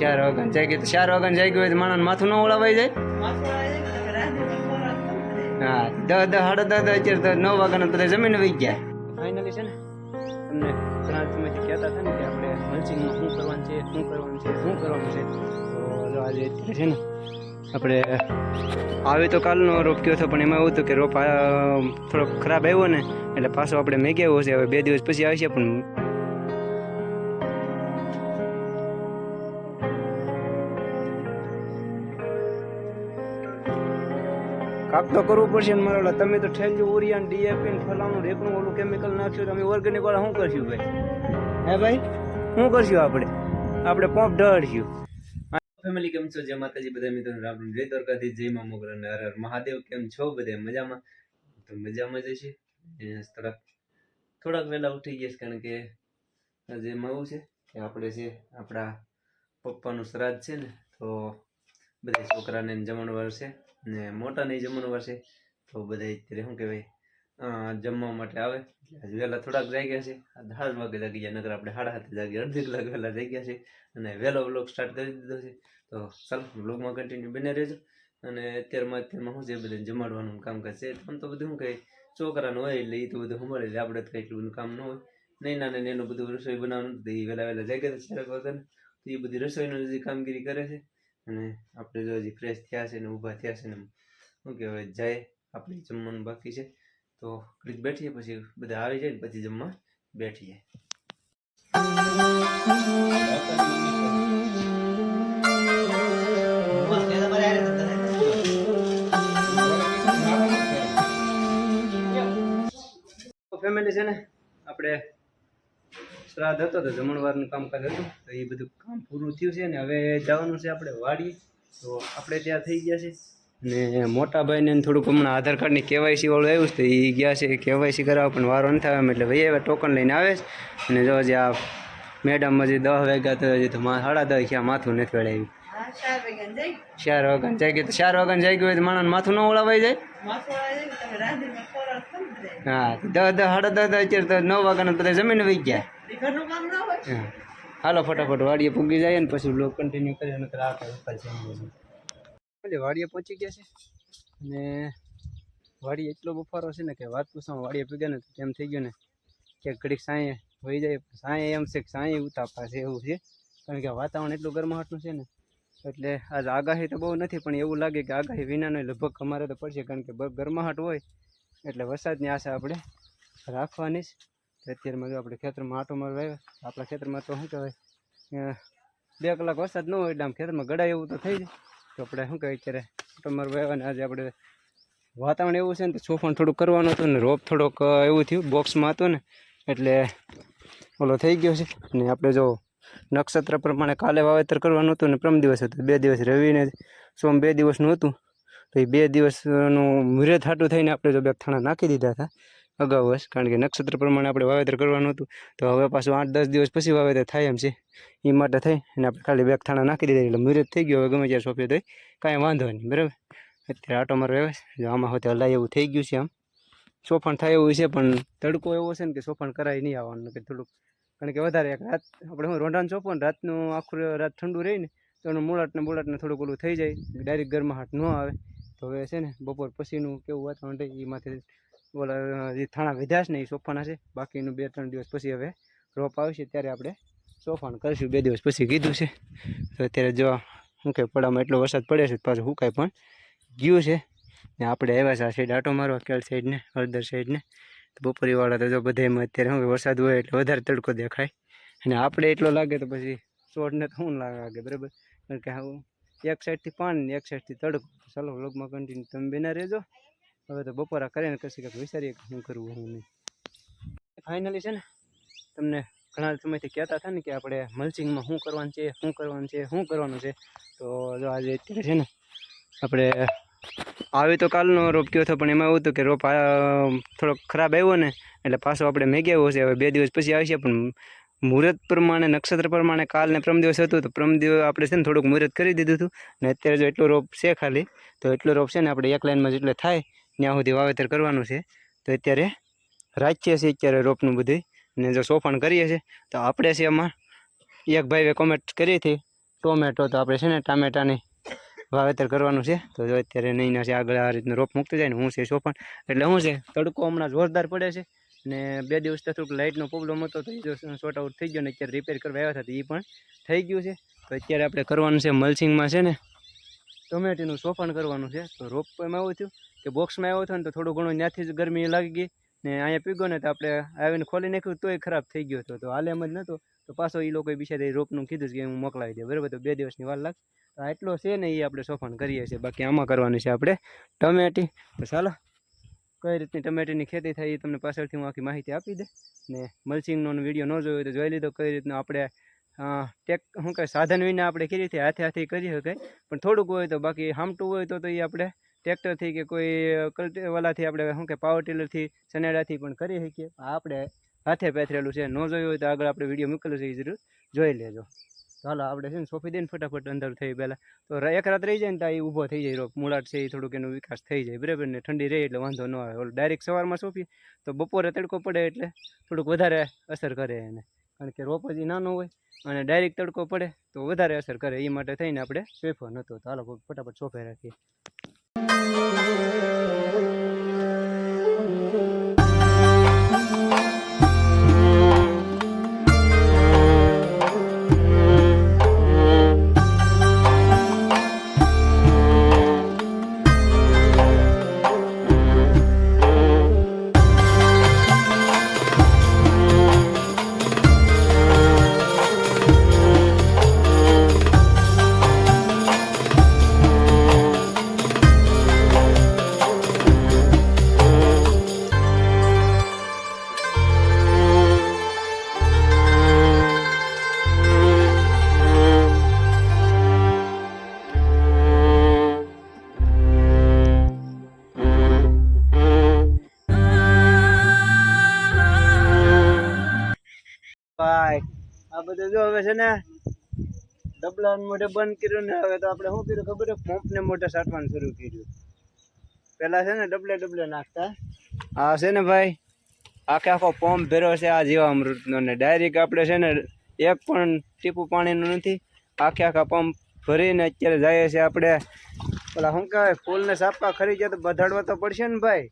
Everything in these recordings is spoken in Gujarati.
ચાર વાગ્યા જાય ગયું ચાર વાગ્યા ગયું હોય તો માણસ માથું ન ઓળાવાઈ જાય. હા દસ દસ સાડા દસ દસ અત્યારે નવ વાગ્યાના બધા જમીન વહી ગયા. ફાઇનલી છે ને, તમને ઘણા સમયથી કહેતા હતા ને કે આપણે મલ્ચિંગમાં શું કરવાનું છે, શું કરવાનું છે, શું કરવાનું છે. તો જો આજે અત્યારે છે ને, આપણે આવે તો કાલનો રોપ કયો હતો, પણ એમાં એવું હતું કે રોપ થોડોક ખરાબ આવ્યો ને, એટલે પાછો આપણે મેં આવ્યો છે, હવે બે દિવસ પછી આવશે, પણ તો કરવું પડશે ને તમે તો ઠેલ્યું ઉરિયા ને ડીએપી ને ફલાણું રેકનું ઓલું કેમિકલ નાખ્યું, તમે ઓર્ગેનિક વાળા શું કરશું ભાઈ? હે ભાઈ? શું કરશું આપણે? આપણે પંપ ઢળશું. ફેમિલી કેમ છો? જય માતાજી બધા મિત્રો રામ જય દ્વારકાથી જય મા મોગરા અને હર. મહાદેવ કેમ છો બધા મજામાં? તો મજામાં જ છે થોડાક થોડાક વહેલા ઉઠી ગયા કારણ કે આજે એવું છે. કે આપણે છે આપણા પપ્પાનું શ્રાદ્ધ છે ને, તો બધા છોકરાને જમણવાર છે. ને મોટાને જમવાનું વર્ષે તો બધા અત્યારે શું કહેવાય જમવા માટે આવે. એટલે વહેલા થોડાક જાગ્યા છે. દસ વાગે જાગી ગયા નગર આપણે સાડા સાતે જાગી અડધી કલાક વહેલા જાગ્યા છે. અને વહેલો બ્લોગ સ્ટાર્ટ કરી દીધો છે. તો ચાલો બ્લોગમાં કન્ટિન્યુ બને રહેજો. અને અત્યારમાં અત્યારમાં શું છે બધાને જમાડવાનું કામકાજ છે. આમ તો બધું શું કહે છોકરાનું હોય એટલે એ તો બધું સંભાળે એટલે આપણે તો કંઈ બધું કામ ન હોય. નહીં નાને ને એનું બધું રસોઈ બનાવવાનું તો એ વહેલા વહેલા જાગ્યા છે. ચારક વાગ્યાને તો એ બધી રસોઈનું જે કામગીરી કરે છે. અને આપણે જો હજી ફ્રેશ થયા છે ને ઊભા થયા છે ને શું કહેવાય, જાય આપણે જમવાનું બાકી છે. તો ક્લિક બેઠીએ, પછી બધા આવી જાય ને પછી જમવા બેઠીએ. ફેમિલી છે ને, આપણે શ્રાદ્ધ હતો તો જમણવારનું કામકાજ હતું. તો એ બધું કામ પૂરું થયું છે ને હવે જવાનું છે આપણે વાડીએ. તો આપણે ત્યાં થઈ ગયા છે. ને મોટા ભાઈને થોડુંક હમણાં આધાર કાર્ડની કેવાયસી વાળું આવ્યું છે તો એ ગયા છે. કેવાયસી કરાવવા પણ વારો નથી આવે એટલે ભાઈ એવા ટોકન લઈને આવે છે. અને જો જે આ મેડમ હજી દસ વાગ્યા તો હજી તો સાડા દસ થયા માથું નથી વળાવ્યું. ચાર વાગ્યા જાગી તો ચાર વાગ્યા જાગ્યું હોય તો માણસ માથું ન ઓળાવાઈ જાય? હા દસ દસ સાડા દસ અત્યારે તો નવ વાગ્યાના બધા જમીન વહી ગયા. હાલો ફટાફટ વાડીએ પૂગી જાય ને પછી બ્લોક કન્ટિન્યુ કરીએ, નકર આ કઈ ઉપાય છે નહીં. એટલે વાડીએ પહોંચી ગયા છે. અને વાડી એટલો બફારો છે ને કે વાત પૂછવા વાડીએ પૂગ્યા ને તેમ થઈ ગયું ને કે ઘડીક સાંયે વહી જાય, સાંયે એમ છે કે સાંયે ઉતાપા છે એવું છે. કારણ કે વાતાવરણ એટલું ગરમાહટનું છે ને, એટલે આજ આગાહી તો બહુ નથી, પણ એવું લાગે કે આગાહી વિનાનો લગભગ અમારે તો પડશે, કારણ કે ગરમાહટ હોય, એટલે વરસાદની આશા આપણે રાખવાની જ. અત્યારમાં જો આપણે ખેતરમાં આટો મારવા આવ્યા આપણા ખેતરમાં તો શું કહેવાય બે કલાક વરસાદ ન હોય એટલે આમ ખેતરમાં ગળાય એવું તો થઈ જાય. તો આપણે શું કહેવાય, અત્યારે આટો મારવા આવ્યા ને આજે આપણે વાતાવરણ એવું છે ને તો ચોફણ થોડુંક કરવાનું હતું ને રોપ થોડોક એવું થયું, બોક્સમાં હતું ને, એટલે ઓલો થઈ ગયો છે. ને આપણે જો નક્ષત્ર પ્રમાણે કાલે વાવેતર કરવાનું હતું ને પ્રમ દિવસ હતું બે દિવસ રવિને સોમ બે દિવસનું હતું. તો એ બે દિવસનું મુહૂર્ત હાટું થઈને આપણે જો બે થાણા નાખી દીધા હતા. અગાઉ હશે કારણ કે નક્ષત્ર પ્રમાણે આપણે વાવેતર કરવાનું હતું. તો હવે પાછું આઠ દસ દિવસ પછી વાવેતર થાય એમ છે. એ માટે થઈ અને આપણે ખાલી બે થાણા નાખી દીધા એટલે મુહૂર્ત થઈ ગયો. હવે ગમે ત્યારે સોંપ્યો તો કાંઈ વાંધો નહીં. બરાબર? અત્યારે આટો મારો જો આમાં હોતે હલાય એવું થઈ ગયું છે આમ. સોફણ થાય એવું છે, પણ તડકો એવો છે ને કે સોફણ કરાય નહીં આવવાનું. કે થોડુંક કારણ કે વધારે રાત આપણે હું રોંડાનું ચોપો ને રાતનું આખું રાત ઠંડુ રહી ને તો એનું મૂળાટને મૂળાટને થોડુંક ઓલું થઈ જાય. ડાયરેક્ટ ગરમાહટ ન આવે. તો હવે છે ને બપોર પછીનું કેવું વાતાવરણ એ માથે ઓલા જે થાણા વિધાશ ને એ સોફાના છે. બાકીનું બે ત્રણ દિવસ પછી હવે રોપ આવશે, ત્યારે આપણે સોફાણ કરીશું. બે દિવસ પછી કીધું છે. તો અત્યારે જો શું કે પડામાં એટલો વરસાદ પડે છે પાછું હુકાય પણ ગયું છે. ને આપણે આવ્યા છે આ સાઈડ આટો મારવા, કેળ સાઈડને હળદર સાઈડને તો બપોરીવાળા તો જો બધામાં અત્યારે શું કે વરસાદ હોય એટલે વધારે તડકો દેખાય. અને આપણે એટલો લાગે તો પછી છોડને તો શું લાગે, બરાબર? કારણ કે એક સાઈડથી પાણી એક સાઈડથી તડકો. ચાલો વ્લોગમાં કન્ટિન્યુ તમે બેના રહેજો. હવે તો બપોરા કરીને કશી કંઈક વિચારીએ કે શું કરવું હું નહીં. ફાઇનલી છે ને, તમને ઘણા સમયથી કહેતા હતા ને કે આપણે મલ્ચિંગમાં શું કરવાનું છે, શું કરવાનું છે, શું કરવાનું છે. તો જો આજે અત્યારે છે ને, આપણે આવી તો કાલનો રોપ કયો હતો, પણ એમાં એવું હતું કે રોપ થોડોક ખરાબ આવ્યો ને, એટલે પાછો આપણે મેં આવ્યો છે. હવે બે દિવસ પછી આવશે પણ મુહૂર્ત પ્રમાણે, નક્ષત્ર પ્રમાણે કાલ ને પ્રમ દિવસ હતું, તો પ્રમ દિવસ આપણે છે ને થોડુંક મુહૂર્ત કરી દીધું હતું. ને અત્યારે જો એટલો રોપ છે ખાલી, તો એટલો રોપ છે ને આપણે એક લાઈનમાં જેટલે થાય ત્યાં સુધી વાવેતર કરવાનું છે. તો અત્યારે રાખીએ છીએ અત્યારે રોપનું બધું ને જો સોફાણ કરીએ છીએ, તો આપણે છે એમાં એક ભાઈએ કોમેન્ટ કરી હતી, ટોમેટો તો આપણે છે ને ટામેટાની વાવેતર કરવાનું છે. તો જો અત્યારે નહીં છે આગળ આ રીતનું રોપ મૂકતું જાય ને હું છે સોપણ. એટલે શું છે, તડકો હમણાં જોરદાર પડે છે ને બે દિવસથી થોડુંક લાઇટનો પ્રોબ્લેમ હતો તો એ જો શોર્ટ આઉટ થઈ ગયો ને અત્યારે રિપેર કરવા આવ્યા હતા તો એ પણ થઈ ગયું છે. તો અત્યારે આપણે કરવાનું છે મલસિંગમાં છે ને ટોમેટીનું સોફણ કરવાનું છે. તો રોપ એમાં એવું થયું. કે બોક્સમાં આવ્યો હતો ને તો થોડું ઘણું ત્યાંથી જ ગરમી લાગી ગઈ ને અહીંયા પીગો ને તો આપણે આવીને ખોલી નાખ્યું, તોય ખરાબ થઈ ગયો હતો. તો હાલે એમ જ નહોતો તો પાછો એ લોકોએ બિચારી રોપનું કીધું કે હું મોકલાવી દે. બરાબર? તો બે દિવસની વાર લાગશે. આટલો છે ને એ આપણે સોફાન કરીએ છીએ. બાકી આમાં કરવાની છે આપણે ટમેટી. તો ચાલો, કઈ રીતની ટમેટીની ખેતી થાય એ તમને પાછળથી હું આખી માહિતી આપી દે. ને મલ્ચિંગનો વીડિયો ન જોયો તો જોઈ લીધો કઈ રીતના આપણે ટેક, શું કહે સાધન વિના આપણે કેવી રીતે હાથે હાથે કરી શકાય. પણ થોડુંક હોય તો બાકી હામટું હોય તો એ આપણે ટ્રેક્ટરથી કે કોઈ કલ્ટીવાલાથી આપણે શું કે પાવર ટીલરથી સનેડાથી પણ કરી શકીએ. આપણે હાથે પેથરેલું છે. ન જોયું હોય તો આગળ આપણે વીડિયો મૂકેલું છે, એ જરૂર જોઈ લેજો. ચાલો આપણે છે ને સોંપી દઈને ફટાફટ અંદર થઈ પહેલાં. તો એક રાત રહી જાય ને તો એ ઊભો થઈ જાય રોપ મુળાટ છે એ થોડુંક એનો વિકાસ થઈ જાય. બરાબર ને? ઠંડી રહે એટલે વાંધો ન આવે. ઓલું ડાયરેક્ટ સવારમાં સોંપીએ તો બપોરે તડકો પડે એટલે થોડુંક વધારે અસર કરે એને. કારણ કે રોપ હજી નાનો હોય અને ડાયરેક્ટ તડકો પડે તો વધારે અસર કરે. એ માટે થઈને આપણે સોફો નહોતો તો હાલો, ફટાફટ સોંપે રાખીએ. ભાઈ હવે છે ને ડબલા મોઢે બંધ કર્યું ને હવે તો આપણે શું કર્યું ખબર પંપને મોઢે સાટવાનું શરૂ કર્યું. પેલા છે ને ડબલે ડબલે નાખતા. આ છે ને ભાઈ, આખે આખો પંપ ભેરો છે આ જીવામૃતનો ને ડાયરેક્ટ આપણે છે ને એક પણ ટીપું પાણીનું નથી. આખે આખા પંપ ભરીને અત્યારે જઈએ છીએ આપણે. પેલા શું કહેવાય? ફૂલને સાપા ખરી જાય તો બધાડવા તો પડશે ને ભાઈ.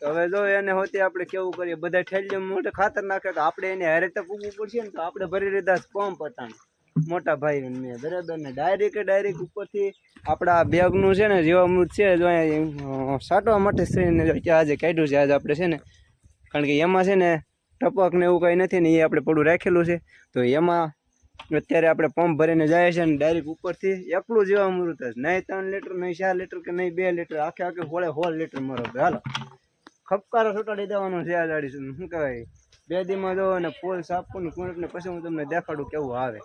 તો હવે જો એને હોતી આપણે કેવું કરીએ? બધા ઠેલીઓ મોટે ખાતર નાખે તો આપણે એને હારે તક પૂગવું પડશે ને તો આપણે ભરી લીધા પંપ હતા મોટા ભાઈ મેં, બરાબર ને? ડાયરેક્ટ ડાયરેક્ટ ઉપરથી આપણા બેગનું છે ને, જીવામૃત છે, જો સાટવા માટે સ્ત્રીને આજે કાઢ્યું છે, આજે આપણે છે ને, કારણ કે એમાં છે ને ટપક ને એવું કંઈ નથી ને, એ આપણે પડું રાખેલું છે. તો એમાં અત્યારે આપણે પંપ ભરીને જાય છે ને ડાયરેક્ટ ઉપરથી એકલું જીવામૃત જ. નહીં ત્રણ લીટર, નહીં ચાર લીટર કે નહીં બે લીટર, આખે આખે હોળે હોળ લીટર મારો. હાલો. ખપકારો છૂટાડી દેવાનો છે આ દાડી શું કહેવાય? બે દીમાં જો અને ફૂલ સાપું ને કુંટ ને પછી હું તમને દેખાડું કેવું આવે.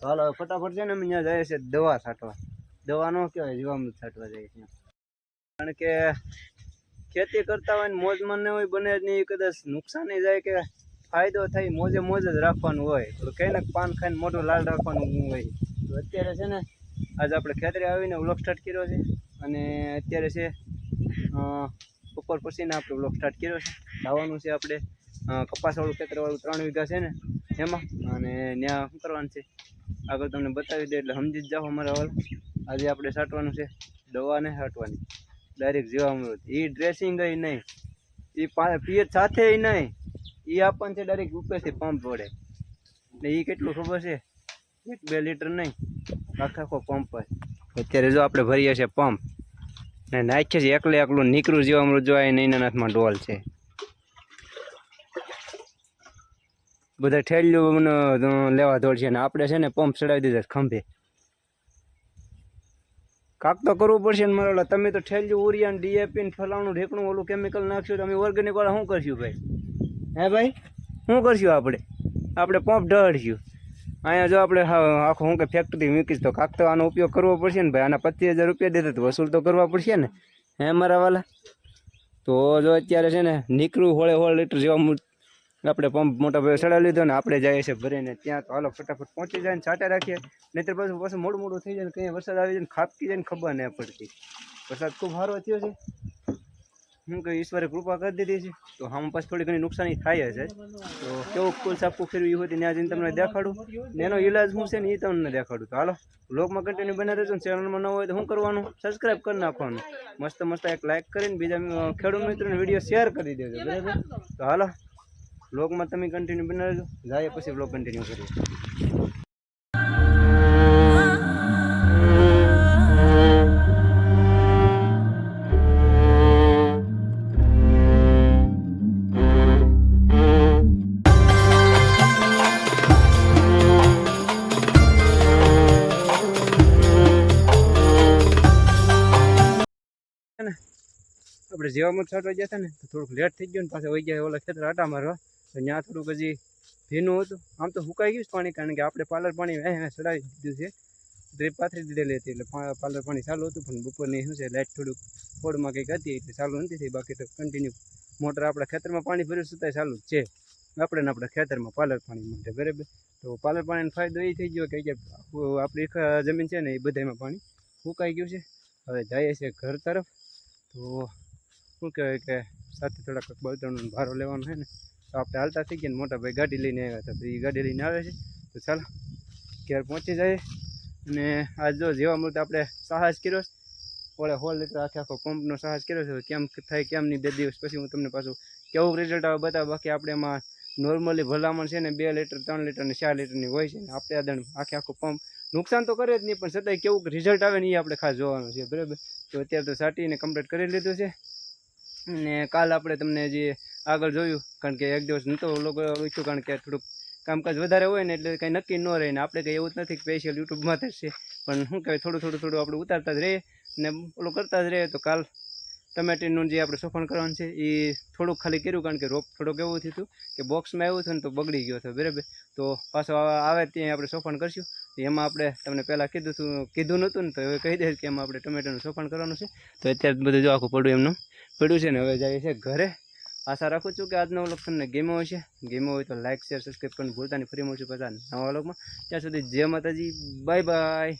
તો હાલો હવે ફટાફટ છે ને અમે ત્યાં જઈએ છીએ દવા છાંટવા. દવા ન કહેવાય, જીવામૃત છાંટવા જઈએ છીએ. કારણ કે ખેતી કરતા હોય ને મોજમાં ન હોય, બને જ નહીં, કદાચ નુકસાન જાય કે ફાયદો થાય, મોજે મોજ જ રાખવાનું હોય. કંઈ ને પાન ખાઈને મોઢું લાલ રાખવાનું હોય. તો અત્યારે છે ને આજે આપણે ખેતરે આવીને વ્લોગ સ્ટાર્ટ કર્યો છે. અને અત્યારે છે બપોર પછીને આપણે બ્લોક સ્ટાર્ટ કર્યો છે. લાવવાનું છે આપણે કપાસવાળું ખેતરવાળું ત્રણ વીઘા છે ને, એમાં. અને ત્યાં શું કરવાનું છે? આગળ તમને બતાવી દે એટલે સમજી જ જાઓ અમારા વાલ આજે આપણે છાંટવાનું છે દવા નહીં છાંટવાની ડાયરેક્ટ જીવામૃત એ ડ્રેસિંગ નહીં. એ પીએચ સાથે નહીં. એ આપણને છે ડાયરેક્ટ ઉપરથી પંપ વડે. ને એ કેટલું ખબર છે? એક બે લીટર નહીં. આખા આખો પંપ હોય અત્યારે જો આપણે ભરીએ છીએ પંપ ને નાખીએ છીએ, એકલે એકલું નીકળું જીવામૃત અમૃત જોવાય નૈના નાથમાં ડોલ છે. બધા ઠેલ્યું લેવા દોડશે અને આપણે છે ને પંપ ચડાવી દીધા ખંભે. કાક તો કરવું પડશે ને મારા તમે તો ઠેલ્યું ઉરિયા ને ડીએપી ને ફલાણું ઢેકણું ઓલું કેમિકલ નાખશું તો અમે ઓર્ગેનિક વાળા શું કરશું ભાઈ? હે ભાઈ? શું કરશું આપણે? આપણે પંપ ઢળશું. અહીંયા જો આપણે આખું હું કે ફેક્ટરી મૂકીશ તો કાક તો આનો ઉપયોગ કરવો પડશે ને ભાઈ? આના પચીસ હજાર રૂપિયા દેતા તો વસૂલ તો કરવા પડશે ને? હે મારા વાલા? તો જો અત્યારે છે ને, નીકળું હોળે હોળ લીટર જેવા આપણે પંપ મોટા ભાઈ ચડાવી લીધો ને, આપણે જઈએ છીએ ભરીને ત્યાં તો હાલો ફટાફટ પહોંચી જાય ને, છાંટે રાખીએ. નહીંતર પાછું પાછું મોડું મોડું થઈ જાય ને, કંઈ વરસાદ આવી જાય ને ખાપકી જાય ને, ખબર નહીં પડતી. વરસાદ ખૂબ સારો થયો છે. હું કે ઈશ્વરે કૃપા કરી દીધી છે. તો આમ પાછી થોડી ઘણી નુકસાની થાય છે તો કેવું કુલ સાપકું ફેરવી હોય ત્યાં જઈને તમને દેખાડું. ને એનો ઈલાજ શું છે ને એ તમને દેખાડું. તો હાલો બ્લોગમાં કન્ટિન્યુ બને રહેજો ને ચેનલમાં ન હોય તો શું કરવાનું? સબસ્ક્રાઈબ કરી નાખવાનું. મસ્ત મસ્ત એક લાઇક કરીને બીજા ખેડૂત મિત્રોને વીડિયો શેર કરી દેજો, બરાબર? તો હાલો બ્લોગમાં તમે કન્ટિન્યુ બને રહેજો. જાય પછી બ્લોગ કન્ટિન્યુ કરીએ. આપણે જેવામાં છાંટવા ગયા હતા ને થોડુંક લેટ થઈ ગયું ને પાછા વહી ગયા ઓલા ખેતર આટા મારવા તો ત્યાં થોડુંક હજી ભીનું હતું. આમ તો સુકાઈ ગયું પાણી, કારણ કે આપણે પાર્લર પાણી વહે ચડાવી દીધું છે. ડ્રીપ પાથરી દીધેલી હતી, એટલે પા- પાર્લર પાણી ચાલુ હતું, પણ બપોરની શું છે લાઇટ થોડુંક ફોડમાં કંઈક હતી, એટલે ચાલુ નથી થઈ. બાકી તો કન્ટિન્યુ મોટર આપણા ખેતરમાં પાણી ભર્યું છતાંય ચાલુ જ છે. આપણે આપણા ખેતરમાં પાલર પાણી માટે, બરાબર? તો પાલર પાણીનો ફાયદો એ થઈ ગયો કે કે આપણી જમીન છે ને, એ બધામાં પાણી સુકાઈ ગયું છે. હવે જઈએ છીએ ઘર તરફ. તો શું કહેવાય કે સાથે થોડાક બળતણનો ભારો લેવાનો છે ને, તો આપણે હાલતા થઈ ગયા ને મોટા ભાઈ ગાડી લઈને આવ્યા હતા. તો એ ગાડી લઈને આવે છે. તો ચાલો, ઘેર પહોંચી જાય અને આજ જો જેવા મળે આપણે સાહસ કર્યો છે. ઓળે હોલ લીટર આખે આખો પંપનો સાહસ કર્યો છે. કેમ થાય કેમ નહીં બે દિવસ પછી હું તમને પાછું કેવું રિઝલ્ટ આવે બતાવ. બાકી આપણે એમાં નોર્મલી ભલામણ છે ને બે લીટર ત્રણ લીટર ને ચાર લીટરની હોય છે ને આપણે આ દણ આખે આખો પંપ નુકસાન તો કરે જ નહીં, પણ છતાંય કેવું રિઝલ્ટ આવે ને એ આપણે ખાસ જોવાનું છે. બરાબર? તો અત્યારે તો સાટીને કમ્પ્લીટ કરી લીધું છે. અને કાલ આપણે તમને જે આગળ જોયું, કારણ કે એક દિવસ નહોતો લોકો ઈચ્છું, કારણ કે થોડુંક કામકાજ વધારે હોય ને એટલે કંઈ નક્કી ન રહે ને આપણે કંઈ એવું જ નથી સ્પેશિયલ યુટ્યુબમાં જ છે પણ શું કહેવાય, થોડું થોડું થોડું આપણે ઉતારતા જ રહીએ ને ઓલું કરતા જ રહીએ. તો કાલ ટમેટીનું જે આપણે સોફણ કરવાનું છે એ થોડુંક ખાલી કર્યું, કારણ કે રોપ થોડુંક એવું થયું કે બોક્સમાં એવું થયું ને તો બગડી ગયો હતો, બરાબર? તો પાછો આવે ત્યાં આપણે સોફણ કરશું. એમાં આપણે તમને પહેલાં કીધું હતું કીધું નહોતું ને તો હવે કહી દઈશ કે એમાં આપણે ટમેટાનું સોફણ કરવાનું છે. તો અત્યારે બધું જો આખું પડ્યું એમનું. પડ્યું છે ને હવે જાય છે ઘરે. આશા રાખું છું કે આજનો વ્લોગ તમને ગેમો હશે. ગેમો હોય તો લાઇક શેર સબસ્ક્રાઈબ કરીને ભૂલતા નહીં. ફરી મળશું પાછા નવા વ્લોગમાં ત્યાં સુધી જય માતાજી. Bye bye